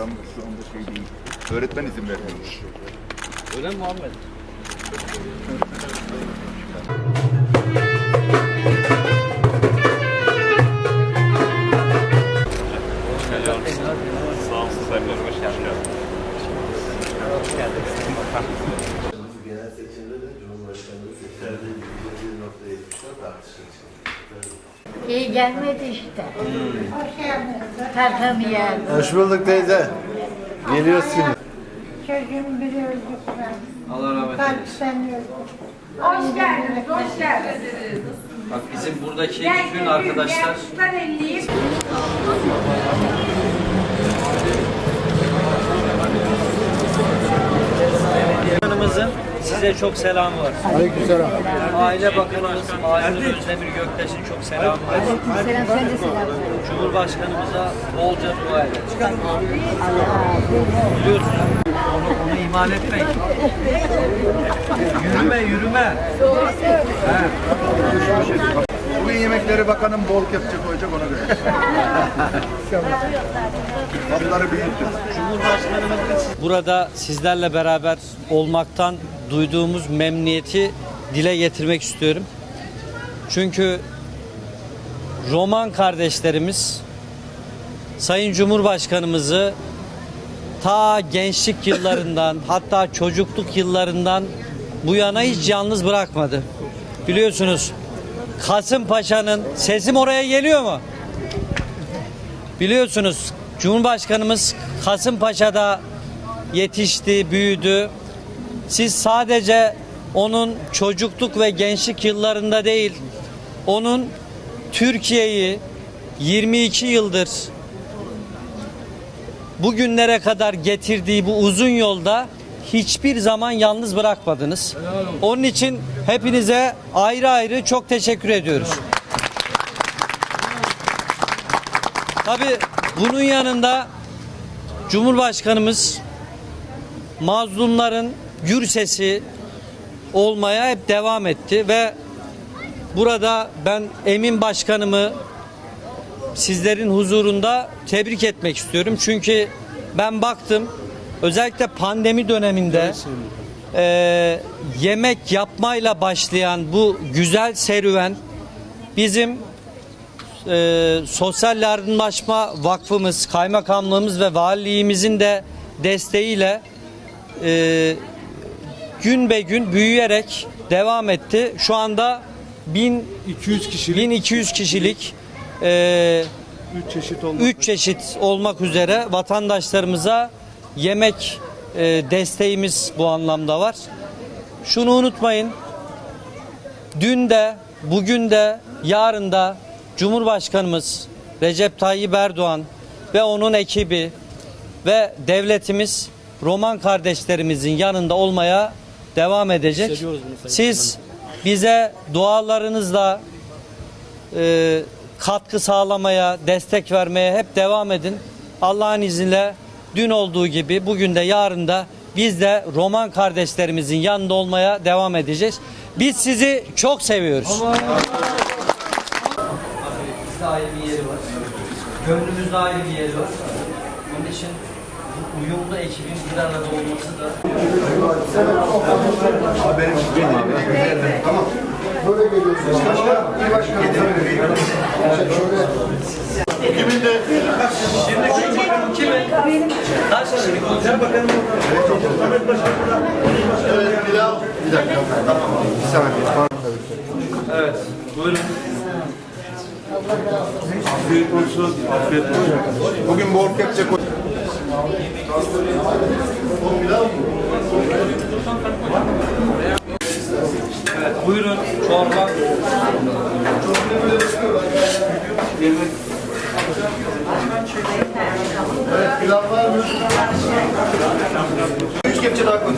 Aramda şu anda şey değil. Öğretmen izin vermiyormuş. Öyle mi Muhammed? Sağ olsun Sayın Başkanım. Hoş geldiniz. Genel seçimde de Cumhurbaşkanlığı seçimde %1.74 artışa çıktı. İyi gelmedi işte. Hoş geldiniz. Tanımayalım. Hoş bulduk teyze. Geliyorsun. Çocuğum biri öldü ben. Allah rahmet eylesin. Kalpten öldü. Hoş geldiniz, hoş geldiniz. Bak bizim buradaki bütün arkadaşlar Yaşlılar 50'yi. Bakanımızın size çok selamı var. Aleykümselam. Aile Bakanımız Macun Özdemir Göktaş'ın çok selamı var. Selam sen de selam. Cumhurbaşkanımıza bolca dua edin. Biliyorsun. Onu, onu ihmal etmeyin. yürüme yürüme. Bugün yemekleri bakanım bol kepçe koyacak ona göre. Kapları büyüttüm. Burada sizlerle beraber olmaktan duyduğumuz memnuniyeti dile getirmek istiyorum. Çünkü Roman kardeşlerimiz Sayın Cumhurbaşkanımızı ta gençlik yıllarından hatta çocukluk yıllarından bu yana hiç yalnız bırakmadı. Biliyorsunuz Kasımpaşa'nın sesim oraya geliyor mu? Biliyorsunuz Cumhurbaşkanımız Kasımpaşa'da yetişti, büyüdü. Siz sadece onun çocukluk ve gençlik yıllarında değil, onun Türkiye'yi 22 yıldır bugünlere kadar getirdiği bu uzun yolda hiçbir zaman yalnız bırakmadınız. Onun için hepinize ayrı ayrı çok teşekkür ediyoruz. Tabii bunun yanında Cumhurbaşkanımız mazlumların gür sesi olmaya hep devam etti ve burada ben Emin Başkanımı sizlerin huzurunda tebrik etmek istiyorum. Çünkü ben baktım özellikle pandemi döneminde eee, yemek yapmayla başlayan bu güzel serüven bizim e, Sosyal Yardımlaşma Vakfımız, Kaymakamlığımız ve Valiliğimizin de desteğiyle e, gün be gün büyüyerek devam etti. Şu anda 1200 kişilik 1200 kişilik e, 3 çeşit olmak. 3 çeşit olmak üzere vatandaşlarımıza yemek e, desteğimiz bu anlamda var. Şunu unutmayın. Dün de, bugün de, yarın da Cumhurbaşkanımız Recep Tayyip Erdoğan ve onun ekibi ve devletimiz Roman kardeşlerimizin yanında olmaya devam edecek. Siz bize dualarınızla e, katkı sağlamaya, destek vermeye hep devam edin. Allah'ın izniyle dün olduğu gibi bugün de yarın da biz de Roman kardeşlerimizin yanında olmaya devam edeceğiz. Biz sizi çok seviyoruz. Gönlümüzde ayrı bir yeri var. Onun için uyumlu ekibin bir arada olması da Benim benim abi. Tamam. Böyle geliyorsun. Başka bir başkanım. Kimin de kaç kişilik olacak? evet pilav. Bir dakika. Tamam. Bir saniye. Evet. Buyurun. Afiyet olsun. Afiyet olsun. Bugün bol kepçe koy. Evet, buyurun. Çorba. Evet pilav var mı? Üç kepçe daha koy.